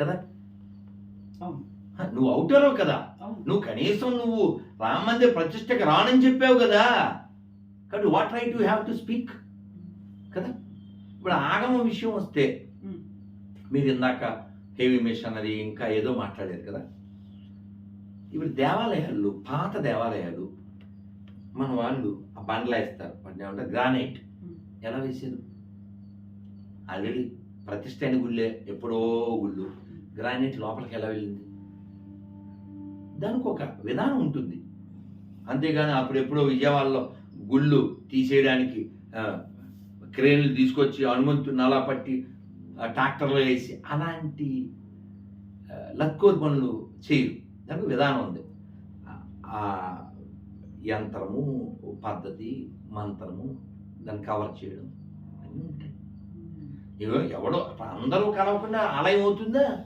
కదా? నువ్వు అవుతారో కదా? నువ్వు కనీసం నువ్వు రామ మందిర ప్రతిష్టకి రానని చెప్పావు కదా? కాబట్టి what right you have to speak కదా? ఇప్పుడు ఆగమ విషయం వస్తే. మీరు ఇందాక హెవీ మిషనరీ ఇంకా ఏదో మాట్లాడారు కదా? ఇప్పుడు దేవాలయాలు పాత దేవాలయాలు మన వాళ్ళు ఆ బండ్లు వాటిని ఏమంటారు? గ్రానైట్. ఎలా వేసారు ఆల్రెడీ ప్రతిష్ట అయిన గుళ్ళే ఎప్పుడో గుళ్ళు. గ్రానైట్ లోపలికి ఎలా వెళ్ళింది? దానికి ఒక విధానం ఉంటుంది. అంతేగాని అప్పుడు ఎప్పుడో విజయవాడలో గుళ్ళు తీసేయడానికి క్రేన్లు తీసుకొచ్చి హనుమంతుని నలా పట్టి ట్రాక్టర్లో వేసి అలాంటి లక్కో పనులు చేయరు. దానికి విధానం ఉంది. ఆ- యంత్రము పద్ధతి మంత్రము దాన్ని కవర్ చేయడం. అన్నీ ఉంటాయి ఎవడో అందరూ కలవకుండా ఆలయం అవుతుందా?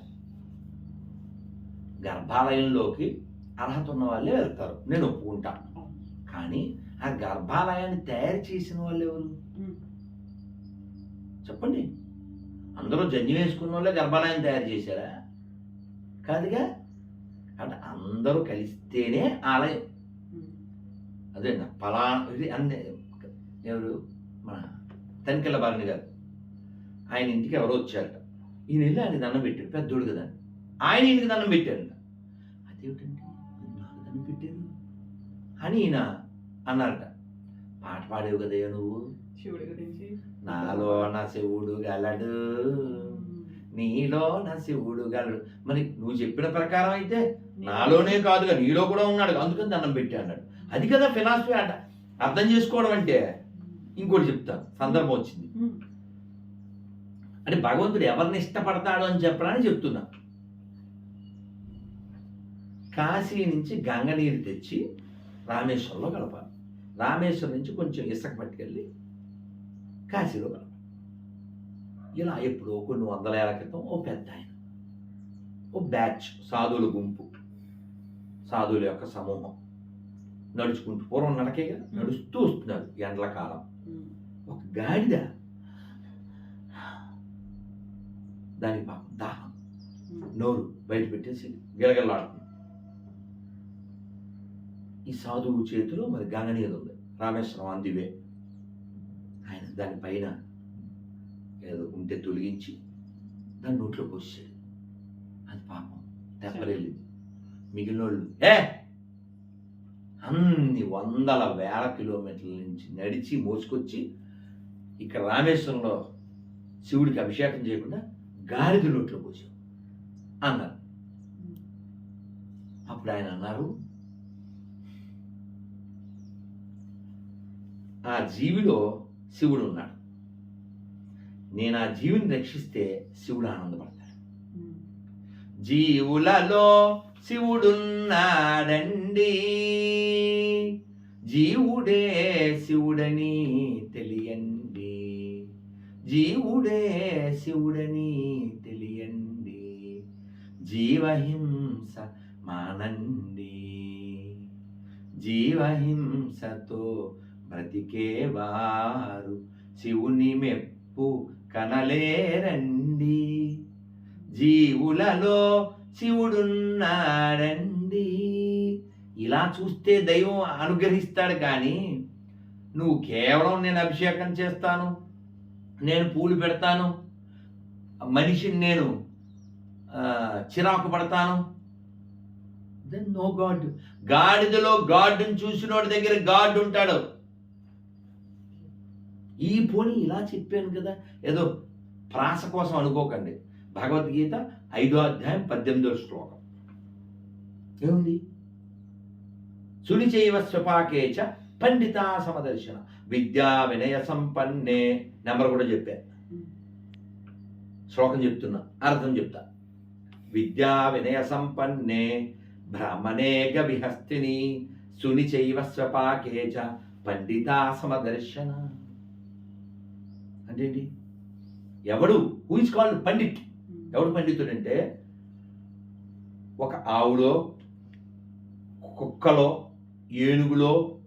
గర్భాలయంలోకి అర్హత ఉన్న వాళ్ళే వెళ్తారు. నేను ఒప్పుకుంటాను కానీ ఆ గర్భాలయాన్ని తయారు చేసిన వాళ్ళు ఎవరు. చెప్పండి. అందరూ జన్యం వేసుకున్న వాళ్ళే గర్భాలయం తయారు చేశారా? కాదుగా? అంటే అందరూ కలిస్తేనే ఆలయం. అదే పలా ఇది అన్ని ఎవరు? మన తనికెళ్ళ బాలని గారు. ఆయన ఇంటికి ఎవరో వచ్చారట. ఈయన వెళ్ళి ఆయన దండం పెట్టాడు పెద్దోడు కదా. ఆయన ఈయనకి దండం పెట్టాడు. అదేమిటండి? నాకు దండం పెట్టారు? అని ఈయన అన్నారట. పాట పాడేవు కదయ్యా నువ్వు? శివుడి గురించి. నాలో నా శివుడు గలడు. నీలో నా శివుడు గలడు. మరి నువ్వు చెప్పిన ప్రకారం అయితే నాలోనే కాదుగా నీలో కూడా ఉన్నాడు. అందుకని దండం పెట్టి అన్నాడు. అది కదా ఫిలాసఫీ అంట. అర్థం చేసుకోవడం అంటే ఇంకోటి చెప్తాను. సందర్భం వచ్చింది. అంటే భగవంతుడు ఎవరిని ఇష్టపడతాడు అని చెప్పడానికి చెప్తున్నా. కాశీ నుంచి గంగ నీరు తెచ్చి రామేశ్వరంలో కలపాలి. రామేశ్వరం నుంచి కొంచెం ఇసుక పట్టుకెళ్ళి కాశీలో కలపాలి. ఇలా ఎప్పుడో కొన్ని వందల ఏళ్ళ క్రితం ఓ పెద్ద ఆయన ఓ బ్యాచ్ సాధువుల గుంపు సాధువుల యొక్క సమూహం నడుచుకుంటూ పూర్వం నడకేగా నడుస్తూ వస్తున్నారు ఎండల కాలం. ఒక గాడిద దానికి పాపం దాహం. నోరు బయట పెట్టేసి గిలగిలాడుతుంది ఈ సాధువు చేతిలో మరి గంగనీరు ఉంది. రామేశ్వరం అందివే. ఆయన దానిపైన ఏదో ఉంటే తొలగించి దాని నోట్లో పోసాడు అది పాపం తెప్పరెళ్ళింది మిగిలిన వాళ్ళు ఏ! అన్ని వందల వేల కిలోమీటర్ల నుంచి నడిచి మోసుకొచ్చి ఇక్కడ రామేశ్వరంలో శివుడికి అభిషేకం చేయకుండా గాడిద నోట్లో పోసాం అన్నారు. అప్పుడు ఆయన అన్నారు ఆ జీవిలో శివుడు ఉన్నాడు. నేను ఆ జీవిని రక్షిస్తే శివుడు ఆనందపడతాడు. జీవులలో శివుడున్నాడండి. జీవుడే శివుడని తెలియండి. జీవుడే శివుడని తెలియండి. జీవహింస మానండి. జీవహింసతో బ్రతికేవారు శివుని మెప్పు కనలేరండి. జీవులలో శివుడున్నాడండి. ఇలా చూస్తే దైవం అనుగ్రహిస్తాడు కానీ నువ్వు కేవలం నేను అభిషేకం చేస్తాను. నేను పూలు పెడతాను. మనిషిని నేను చిరాకు పడతాను. దెన్ నో గాడ్ గాడిదలో గాడ్ని చూసినోడి దగ్గర గాడ్ ఉంటాడు. ఈ పోనీ ఇలా చెప్పాను కదా ఏదో ప్రాస కోసం అనుకోకండి. భగవద్గీత ఐదో అధ్యాయం పద్దెనిమిదో శ్లోకం. ఏముంది? సునిచైవ స్వపాకేచ పండితా సమదర్శన విద్యా వినయ సంపన్నే నెంబర్ కూడా చెప్పా. శ్లోకం చెప్తున్నా అర్థం చెప్తా. విద్యా వినయ సంపన్నే బ్రాహ్మణేక విహస్తిని సునిచైవ స్వపాకేచ పండిత సమదర్శన. అంటే ఎవడు ఊహించుకోవాలి కాల్డ్ పండిట్. ఎవడు పండితుడు అంటే ఒక ఆవులో కుక్కలో ఏనుగులో